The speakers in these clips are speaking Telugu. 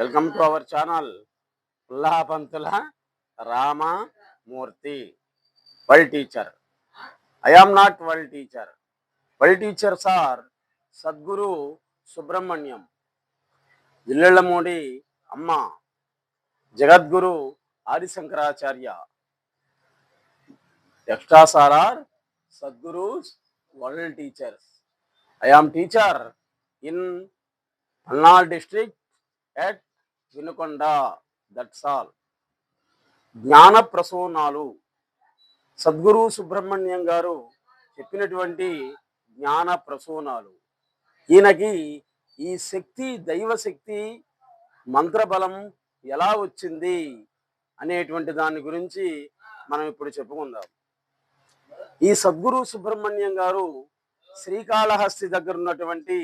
Welcome to our channel Pullapantula Ramamurthy. World teacher. I am not world teacher. World teachers are Sadguru Subrahmanyam. Illellamudi Amma. Jagadguru Adishankaracharya. Extras are are Sadgurus world teachers. I am teacher in Palnadu district at Vinukonda. That's all జ్ఞాన ప్రసూనాలు. సద్గురు సుబ్రహ్మణ్యం గారు చెప్పినటువంటి జ్ఞాన ప్రసూనాలు. ఈయనకి ఈ శక్తి దైవ శక్తి మంత్రబలం ఎలా వచ్చింది అనేటువంటి దాని గురించి మనం ఇప్పుడు చెప్పుకుందాం. ఈ సద్గురు సుబ్రహ్మణ్యం గారు శ్రీకాళహస్తి దగ్గర ఉన్నటువంటి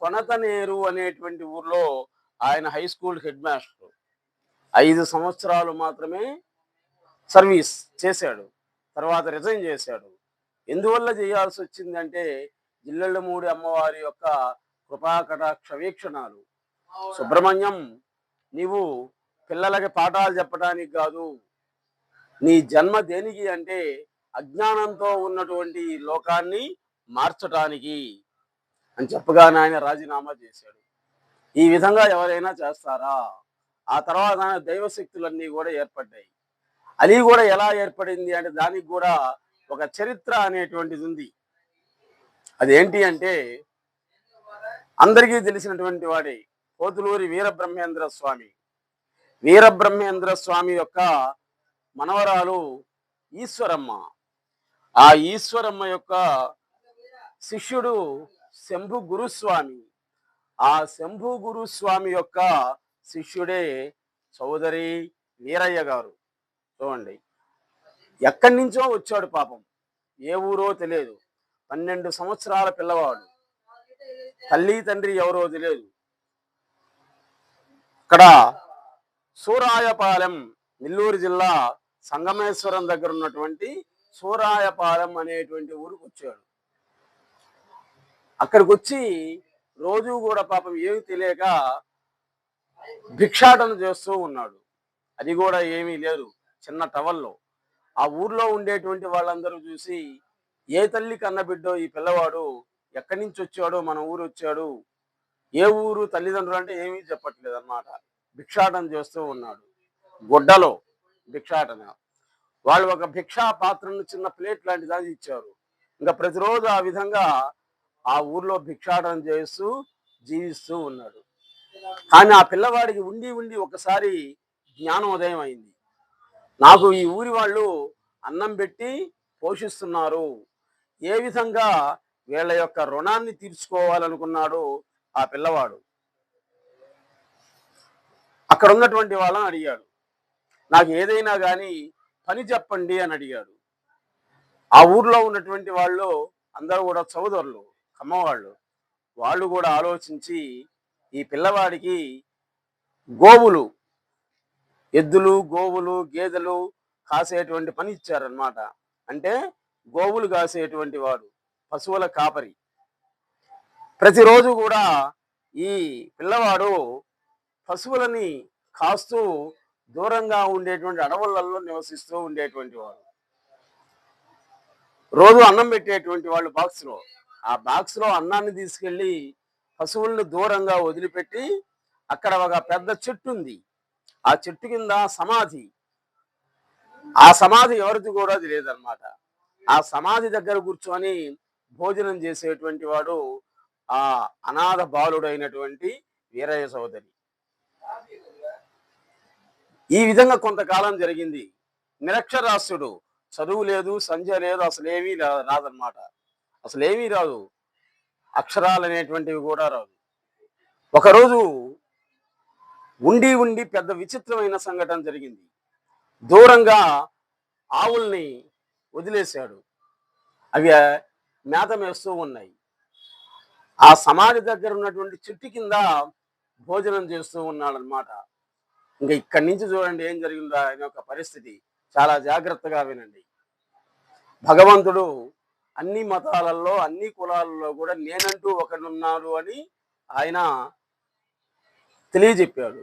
కొనతనేరు అనేటువంటి ఊర్లో ఆయన హై స్కూల్ హెడ్ మాస్టర్ ఐదు సంవత్సరాలు మాత్రమే సర్వీస్ చేశాడు. తర్వాత రిజైన్ చేశాడు. ఎందువల్ల చేయాల్సి వచ్చిందంటే జిల్లెళ్ళమూడి అమ్మవారి యొక్క కృపాకటాక్ష వీక్షణాలు. సుబ్రహ్మణ్యం నీవు పిల్లలకి పాఠాలు చెప్పడానికి కాదు నీ జన్మ దేనికి అంటే అజ్ఞానంతో ఉన్నటువంటి లోకాన్ని మార్చటానికి అని చెప్పగానే ఆయన రాజీనామా చేశాడు. ఈ విధంగా ఎవరైనా చేస్తారా? ఆ తర్వాత దైవశక్తులన్నీ కూడా ఏర్పడ్డాయి. అది కూడా ఎలా ఏర్పడింది అంటే దానికి కూడా ఒక చరిత్ర అనేటువంటిది ఉంది. అదేంటి అంటే అందరికీ తెలిసినటువంటి వాడే పోతులూరి వీరబ్రహ్మేంద్ర స్వామి. వీరబ్రహ్మేంద్ర స్వామి యొక్క మనవరాలు ఈశ్వరమ్మ. ఆ ఈశ్వరమ్మ యొక్క శిష్యుడు శంభు గురుస్వామి. ఆ శంభు గురుస్వామి యొక్క శిష్యుడే చౌదరి వీరయ్య గారు. చూడండి. ఎక్కడి నుంచో వచ్చాడు పాపం. ఏ ఊరో తెలియదు. పన్నెండు సంవత్సరాల పిల్లవాడు. తల్లి తండ్రి ఎవరో తెలియదు. ఇక్కడ సూరాయపాలెం నెల్లూరు జిల్లా సంగమేశ్వరం దగ్గర ఉన్నటువంటి సూరాయపాలెం అనేటువంటి ఊరికి వచ్చాడు. అక్కడికి వచ్చి రోజు కూడా పాపం ఏమి తెలియక భిక్షాటన చేస్తూ ఉన్నాడు. అది కూడా ఏమీ లేదు. చిన్న టవల్లో. ఆ ఊర్లో ఉండేటువంటి వాళ్ళందరూ చూసి ఏ తల్లి కన్నబిడ్డో ఈ పిల్లవాడు ఎక్కడి నుంచి వచ్చాడో మన ఊరు వచ్చాడు? ఏ ఊరు తల్లిదండ్రులు? అంటే ఏమీ చెప్పట్లేదు అనమాట భిక్షాటన చేస్తూ ఉన్నాడు. గుడ్డలో భిక్షాటన. వాళ్ళు ఒక భిక్షా పాత్రను చిన్న ప్లేట్ లాంటి దాన్ని ఇచ్చారు. ఇంకా ప్రతిరోజు ఆ విధంగా ఆ ఊర్లో భిక్షాటన చేస్తూ జీవిస్తూ ఉన్నాడు. కానీ ఆ పిల్లవాడికి ఉండి ఉండి ఒకసారి జ్ఞానోదయం అయింది. నాకు ఈ ఊరి వాళ్ళు అన్నం పెట్టి పోషిస్తున్నారు. ఏ విధంగా వీళ్ళ యొక్క రుణాన్ని తీర్చుకోవాలనుకున్నాడు ఆ పిల్లవాడు. అక్కడ ఉన్నటువంటి వాళ్ళని అడిగాడు. నాకు ఏదైనా కానీ పని చెప్పండి అని అడిగాడు. ఆ ఊర్లో ఉన్నటువంటి వాళ్ళు అందరూ కూడా చౌదరులు అమ్మవాళ్ళు వాళ్ళు కూడా ఆలోచించి ఈ పిల్లవాడికి గోవులు ఎద్దులు గోవులు గేదెలు కాసేటువంటి పని ఇచ్చారనమాట అంటే గోవులు కాసేటువంటి వాడు పశువుల కాపరి. ప్రతిరోజు కూడా ఈ పిల్లవాడు పశువులని కాస్తూ దూరంగా ఉండేటువంటి అడవులలో నివసిస్తూ ఉండేటువంటి వాడు. రోజు అన్నం పెట్టేటువంటి వాళ్ళు బాక్స్లో. ఆ బాక్స్లో అన్నాన్ని తీసుకెళ్ళి పశువులను దూరంగా వదిలిపెట్టి అక్కడ ఒక పెద్ద చెట్టు ఉంది. ఆ చెట్టు కింద సమాధి. ఆ సమాధి ఎవరిది కూడా తెలియదన్నమాట. ఆ సమాధి దగ్గర కూర్చొని భోజనం చేసేటువంటి వాడు ఆ అనాథ బాలుడైనటువంటి వీరయ్య సోదరి. ఈ విధంగా కొంతకాలం జరిగింది. నిరక్షరాస్యుడు. చదువు లేదు సంధ్య లేదు అసలు ఏమీ రా- అసలు ఏమీ రాదు. అక్షరాలు అనేటువంటివి కూడా రాదు. ఒకరోజు ఉండి ఉండి పెద్ద విచిత్రమైన సంఘటన జరిగింది. దూరంగా ఆవుల్ని వదిలేశాడు. అవి మేత మేస్తూ ఉన్నాయి. ఆ సమాధి దగ్గర ఉన్నటువంటి చెట్టు కింద భోజనం చేస్తూ ఉన్నాడనమాట ఇంకా ఇక్కడి నుంచి చూడండి ఏం జరిగిందో ఆయన యొక్క పరిస్థితి. చాలా జాగ్రత్తగా వినండి. భగవంతుడు అన్ని మతాలలో అన్ని కులాలలో కూడా నేనంటూ ఒకడున్నాడు అని ఆయన తెలియజెప్పాడు.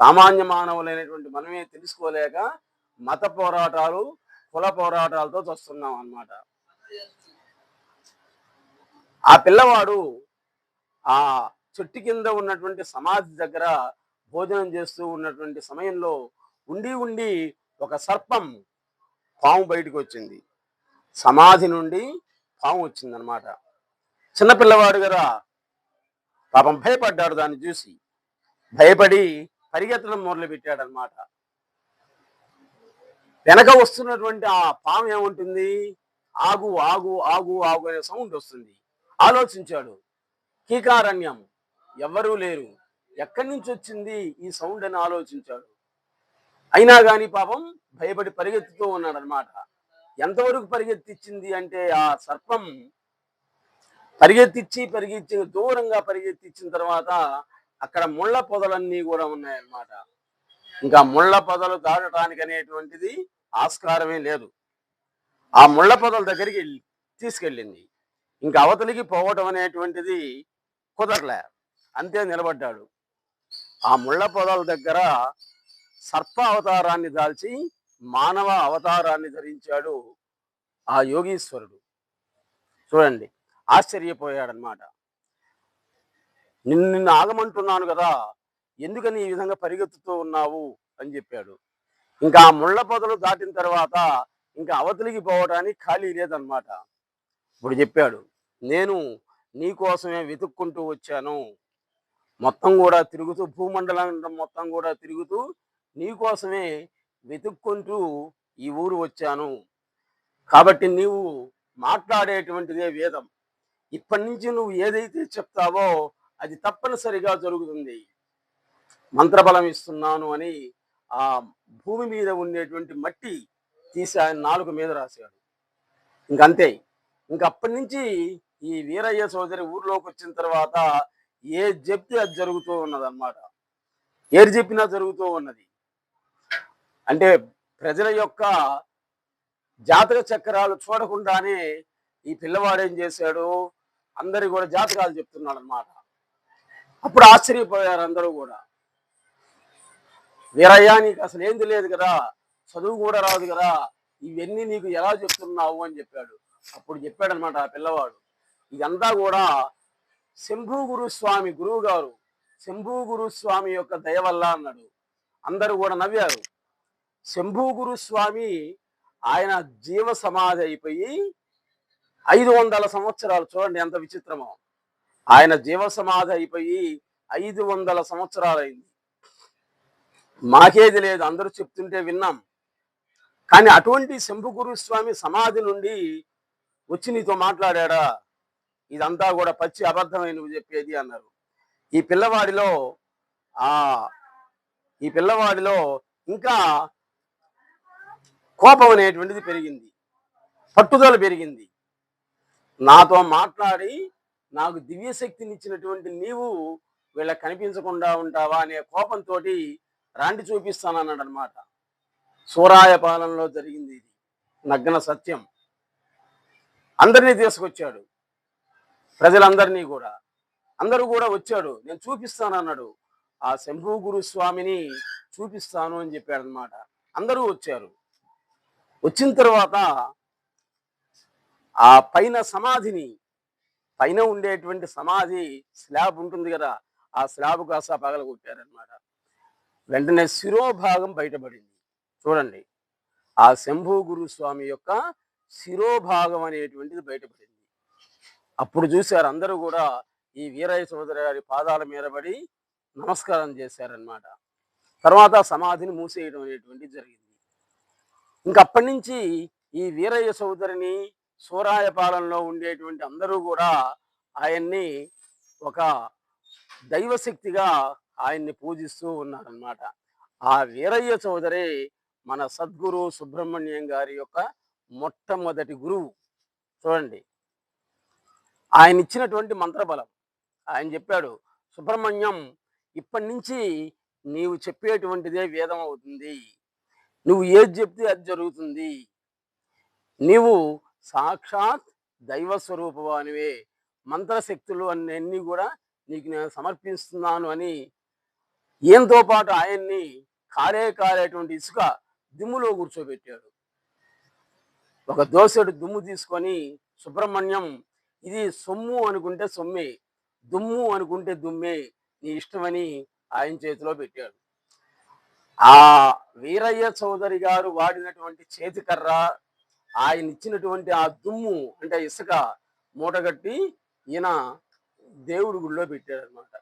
సామాన్య మానవులైనటువంటి మనమే తెలుసుకోలేక మత పోరాటాలు కుల పోరాటాలతో వస్తున్నాం అన్నమాట. ఆ పిల్లవాడు ఆ చెట్టు కింద ఉన్నటువంటి సమాధి దగ్గర భోజనం చేస్తూ ఉన్నటువంటి సమయంలో ఉండి ఉండి ఒక సర్పం పాము బయటకు వచ్చింది సమాధి నుండి పాము వచ్చిందనమాట చిన్నపిల్లవాడు కదా పాపం భయపడ్డాడు దాన్ని చూసి. భయపడి పరిగెత్తడం మొదలు పెట్టాడు వెనక వస్తున్నటువంటి ఆ పాము ఏముంటుంది? ఆగు ఆగు ఆగు ఆగు అనే సౌండ్ వస్తుంది. ఆలోచించాడు. కీకారణ్యం. ఎవ్వరూ లేరు. ఎక్కడి నుంచి వచ్చింది ఈ సౌండ్ అని ఆలోచించాడు. అయినా కానీ పాపం భయపడి పరిగెత్తుతూ ఉన్నాడనమాట ఎంతవరకు పరిగెత్తిచ్చింది అంటే ఆ సర్పం పరిగెత్తిచ్చి పరిగెత్తి దూరంగా పరిగెత్తిచ్చిన తర్వాత అక్కడ ముళ్ళ పొదలన్నీ కూడా ఉన్నాయన్నమాట. ఇంకా ముళ్ళ పొదలు దాటడానికి అనేటువంటిది ఆస్కారమే లేదు. ఆ ముళ్ళ పొదల దగ్గరికి తీసుకెళ్ళింది. ఇంకా అవతలికి పోవటం అనేటువంటిది కుదరలే. అంతే నిలబడ్డాడు. ఆ ముళ్ళ పొదల దగ్గర సర్ప అవతారాన్ని దాల్చి మానవ అవతారాన్ని ధరించాడు ఆ యోగీశ్వరుడు. చూడండి ఆశ్చర్యపోయాడనమాట నిన్ను నిన్ను ఆగమంటున్నాను కదా ఎందుకని ఈ విధంగా పరిగెత్తుతూ ఉన్నావు? అని చెప్పాడు. ఇంకా ఆ ముళ్ళ పొదలు దాటిన తర్వాత ఇంకా అవతలికి పోవడానికి ఖాళీ లేదనమాట ఇప్పుడు చెప్పాడు నేను నీ కోసమే వెతుక్కుంటూ వచ్చాను. మొత్తం కూడా తిరుగుతూ భూమండలం మొత్తం కూడా తిరుగుతూ నీ కోసమే వెతుక్కుంటూ ఈ ఊరు వచ్చాను. కాబట్టి నీవు మాట్లాడేటువంటిదే వేదం. ఇప్పటి నుంచి నువ్వు ఏదైతే చెప్తావో అది తప్పనిసరిగా జరుగుతుంది. మంత్రబలం ఇస్తున్నాను అని ఆ భూమి మీద ఉండేటువంటి మట్టి తీసి ఆయన నాలుగు మీద రాశాడు. ఇంకంతే ఇంక అప్పటి నుంచి ఈ వీరయ్య సోదరి ఊర్లోకి వచ్చిన తర్వాత ఏది చెప్తే అది జరుగుతూ ఉన్నదన్నమాట. ఏది చెప్పినా జరుగుతూ ఉన్నది. అంటే ప్రజల యొక్క జాతక చక్రాలు చూడకుండానే ఈ పిల్లవాడు ఏం చేశాడు? అందరు కూడా జాతకాలు చెప్తున్నాడు అనమాట అప్పుడు ఆశ్చర్యపోయారు అందరూ కూడా. వీరయ్య నీకు అసలు ఏం తెలియదు కదా? చదువు కూడా రాదు కదా? ఇవన్నీ నీకు ఎలా చెప్తున్నావు అని చెప్పాడు. అప్పుడు చెప్పాడు అనమాట ఆ పిల్లవాడు. ఇదంతా కూడా శంభు గురుస్వామి గురువు గారు శంభు గురుస్వామి యొక్క దయ వల్ల అన్నాడు. అందరూ కూడా నవ్వారు. శంభూగురు స్వామి ఆయన జీవ సమాధి అయిపోయి ఐదు వందల సంవత్సరాలు చూడండి ఎంత విచిత్రమో. ఆయన జీవ సమాధి అయిపోయి ఐదు వందల సంవత్సరాలైంది. మాకేది లేదు అందరూ చెప్తుంటే విన్నాం. కానీ అటువంటి శంభు గురుస్వామి సమాధి నుండి వచ్చి నీతో మాట్లాడా ఇదంతా కూడా పచ్చి అబద్ధమై నువ్వు చెప్పేది అన్నారు. ఈ పిల్లవాడిలో ఆ ఈ పిల్లవాడిలో ఇంకా కోపం అనేటువంటిది పెరిగింది. పట్టుదల పెరిగింది. నాతో మాట్లాడి నాకు దివ్యశక్తిని ఇచ్చినటువంటి నీవు వీళ్ళకి కనిపించకుండా ఉంటావా అనే కోపంతో రాండి చూపిస్తానన్నాడు అనమాట సూరాయ పాలనలో జరిగింది ఇది. నగ్న సత్యం. అందరినీ తీసుకొచ్చాడు. ప్రజలందరినీ కూడా. అందరూ కూడా వచ్చాడు. నేను చూపిస్తాను అన్నాడు ఆ శంభు గురుస్వామిని చూపిస్తాను అని చెప్పాడు అనమాట అందరూ వచ్చారు. వచ్చిన తర్వాత ఆ పైన సమాధిని పైన ఉండేటువంటి సమాధి స్లాబ్ ఉంటుంది కదా ఆ స్లాబ్ కాస్త పగలగొట్టారనమాట వెంటనే శిరోభాగం బయటపడింది. చూడండి. ఆ శంభు గురు స్వామి యొక్క శిరోభాగం అనేటువంటిది బయటపడింది. అప్పుడు చూశారు అందరూ కూడా ఈ వీరయ్య సోదరి గారి పాదాల మీద పడి నమస్కారం చేశారనమాట తర్వాత సమాధిని మూసేయడం అనేటువంటిది జరిగింది. ఇంకప్పటి నుంచి ఈ వీరయ్య సోదరిని సూరాయపాలెంలో ఉండేటువంటి అందరూ కూడా ఆయన్ని ఒక దైవశక్తిగా ఆయన్ని పూజిస్తూ ఉన్నారనమాట ఆ వీరయ్య చౌదరి మన సద్గురు సుబ్రహ్మణ్యం గారి యొక్క మొట్టమొదటి గురువు. చూడండి. ఆయన ఇచ్చినటువంటి మంత్రబలం. ఆయన చెప్పాడు సుబ్రహ్మణ్యం ఇప్పటి నుంచి నీవు చెప్పేటువంటిదే వేదం అవుతుంది. నువ్వు ఏది చెప్తే అది జరుగుతుంది. నీవు సాక్షాత్ దైవ స్వరూపవానివే మంత్రశక్తులు అన్నీ కూడా నీకు నేను సమర్పిస్తున్నాను అని ఈయనతో పాటు ఆయన్ని కారే కారేటువంటి ఇసుక దుమ్ములో కూర్చోబెట్టాడు. ఒక దోసెడు దుమ్ము తీసుకొని సుబ్రహ్మణ్యం ఇది సొమ్ము అనుకుంటే సొమ్మే దుమ్ము అనుకుంటే దుమ్మే నీ ఇష్టమని ఆయన చేతిలో పెట్టాడు. ఆ వీరయ్య చౌదరి గారు వాడినటువంటి చేతికర్ర ఆయన ఇచ్చినటువంటి ఆ దుమ్ము అంటే ఇసుక మూటగట్టి ఈయన దేవుడి గుడిలో పెట్టాడు అనమాట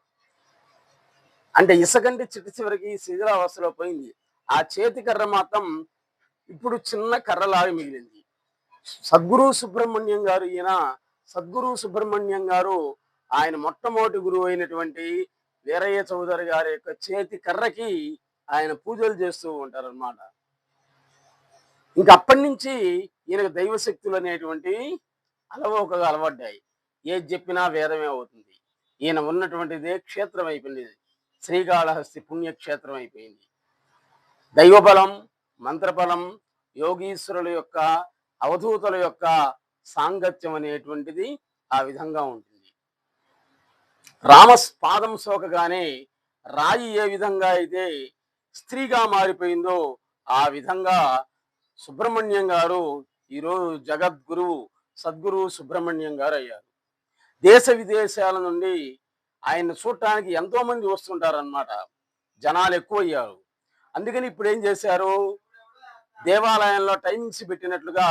అంటే ఇసుకంటే చిట్ట చివరికి శిథిలావస్థలో పోయింది. ఆ చేతికర్ర మాత్రం ఇప్పుడు చిన్న కర్రలాగా మిగిలింది. సద్గురు సుబ్రహ్మణ్యం గారు ఈయన సద్గురు సుబ్రహ్మణ్యం గారు ఆయన మొట్టమొదటి గురువు అయినటువంటి వీరయ్య చౌదరి గారి యొక్క చేతి కర్రకి ఆయన పూజలు చేస్తూ ఉంటారు అనమాట ఇంకా అప్పటి నుంచి ఈయనకు దైవశక్తులు అనేటువంటివి అలవోకగా అలవడ్డాయి ఏది చెప్పినా వేదమే అవుతుంది. ఈయన ఉన్నటువంటిదే క్షేత్రం అయిపోయింది. శ్రీకాళహస్తి పుణ్యక్షేత్రం అయిపోయింది. దైవబలం మంత్రబలం యోగీశ్వరుల యొక్క అవధూతల యొక్క సాంగత్యం అనేటువంటిది ఆ విధంగా ఉంటుంది. రామ పాదం సోకగానే రాయి ఏ విధంగా అయితే స్త్రీగా మారిపోయిందో ఆ విధంగా సుబ్రహ్మణ్యం గారు ఈరోజు జగద్గురువు సద్గురు సుబ్రహ్మణ్యం గారు అయ్యారు దేశ విదేశాల నుండి ఆయన చూడటానికి ఎంతో మంది వస్తుంటారన్నమాట. జనాలు ఎక్కువ అయ్యారు అందుకని ఇప్పుడు ఏం చేశారు? దేవాలయంలో టైమింగ్స్ పెట్టినట్లుగా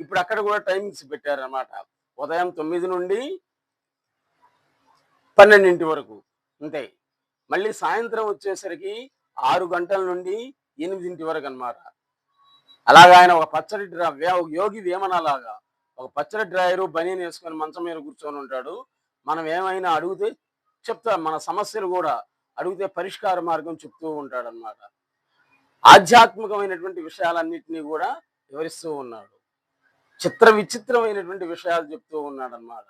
ఇప్పుడు అక్కడ కూడా టైమింగ్స్ పెట్టారన్నమాట. ఉదయం తొమ్మిది నుండి పన్నెండింటి వరకు. అంతే. మళ్ళీ సాయంత్రం వచ్చేసరికి ఆరు గంటల నుండి ఎనిమిదింటి వరకు అన్నమాట అలాగా ఆయన ఒక పచ్చడి డ్రా ఒక యోగి వేమనలాగా ఒక పచ్చడి డ్రాయరు బనీని వేసుకొని మంచం మీద కూర్చొని ఉంటాడు. మనం ఏమైనా అడిగితే చెప్తా మన సమస్యలు కూడా అడిగితే పరిష్కార మార్గం చెప్తూ ఉంటాడు అనమాట ఆధ్యాత్మికమైనటువంటి విషయాలన్నింటినీ కూడా వివరిస్తూ ఉన్నాడు. చిత్ర విచిత్రమైనటువంటి విషయాలు చెప్తూ ఉన్నాడు అనమాట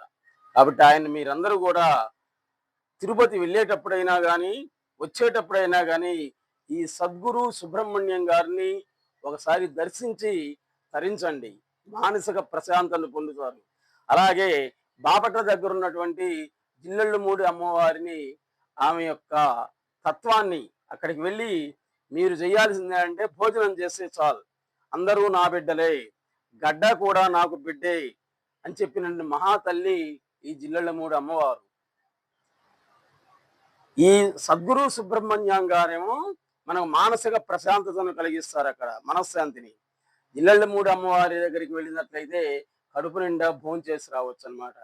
కాబట్టి ఆయన మీరందరూ కూడా తిరుపతి వెళ్ళేటప్పుడైనా కానీ వచ్చేటప్పుడైనా కానీ ఈ సద్గురు సుబ్రహ్మణ్యం గారిని ఒకసారి దర్శించి తరించండి. మానసిక ప్రశాంతను పొందుతారు. అలాగే బాపట్ల దగ్గర ఉన్నటువంటి జిల్లెళ్ళమూడి అమ్మవారిని ఆమె యొక్క తత్వాన్ని అక్కడికి వెళ్ళి మీరు చేయాల్సిందే అంటే భోజనం చేస్తే చాలు. అందరూ నా బిడ్డలే గడ్డ కూడా నాకు బిడ్డే అని చెప్పిన మహాతల్లి ఈ జిల్లెళ్ళమూడి అమ్మవారు. ఈ సద్గురు సుబ్రహ్మణ్యం గారేమో మనకు మానసిక ప్రశాంతతను కలిగిస్తారు అక్కడ మనశ్శాంతిని. మూడు అమ్మవారి దగ్గరికి వెళ్ళినట్లయితే కడుపు నిండా భోజనం చేసి రావచ్చు అనమాట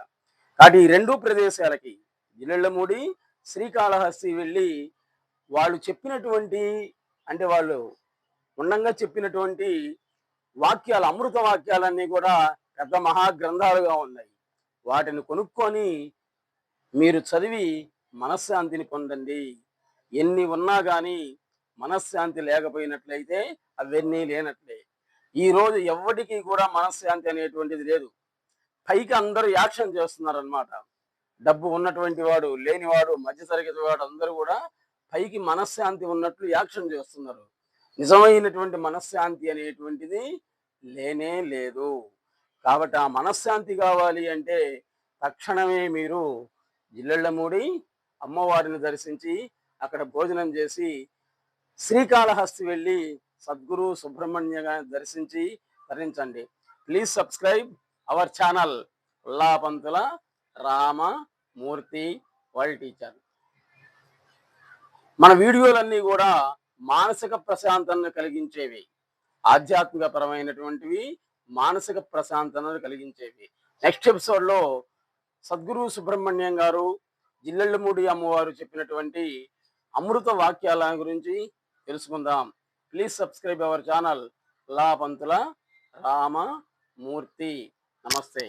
కాబట్టి ఈ రెండు ప్రదేశాలకి జిల్లెళ్ళమూడి శ్రీకాళహస్తి వెళ్ళి వాళ్ళు చెప్పినటువంటి అంటే వాళ్ళు ఉండంగా చెప్పినటువంటి వాక్యాలు అమృత వాక్యాలన్నీ కూడా పెద్ద మహాగ్రంథాలుగా ఉన్నాయి. వాటిని కొనుక్కొని మీరు చదివి మనశ్శాంతిని పొందండి. ఎన్ని ఉన్నా కానీ మనశ్శాంతి లేకపోయినట్లయితే అవన్నీ లేనట్లే. ఈ రోజు ఎవరికి కూడా మనశ్శాంతి అనేటువంటిది లేదు. పైకి అందరూ యాక్షన్ చేస్తున్నారనమాట డబ్బు ఉన్నటువంటి వాడు లేనివాడు మధ్యతరగతి వాడు అందరూ కూడా పైకి మనశ్శాంతి ఉన్నట్లు యాక్షన్ చేస్తున్నారు. నిజమైనటువంటి మనశ్శాంతి అనేటువంటిది లేనే లేదు. కాబట్టి ఆ మనశ్శాంతి కావాలి అంటే తక్షణమే మీరు జిల్లెళ్ళమూడి అమ్మవారిని దర్శించి అక్కడ భోజనం చేసి శ్రీకాళహస్తి వెళ్ళి సద్గురు సుబ్రహ్మణ్య గారిని దర్శించి తరించండి. Please subscribe our channel Ullapantula Ramamurthy world teacher. మన వీడియోలన్నీ కూడా మానసిక ప్రశాంతతను కలిగించేవి. ఆధ్యాత్మిక పరమైనటువంటివి మానసిక ప్రశాంతతను కలిగించేవి. నెక్స్ట్ ఎపిసోడ్లో సద్గురు సుబ్రహ్మణ్యం గారు జిల్లెళ్ళమూడి అమ్మవారు చెప్పినటువంటి అమృత వాక్యాల గురించి తెలుసుకుందాం. Please subscribe our channel Lapantula Ramamurthy నమస్తే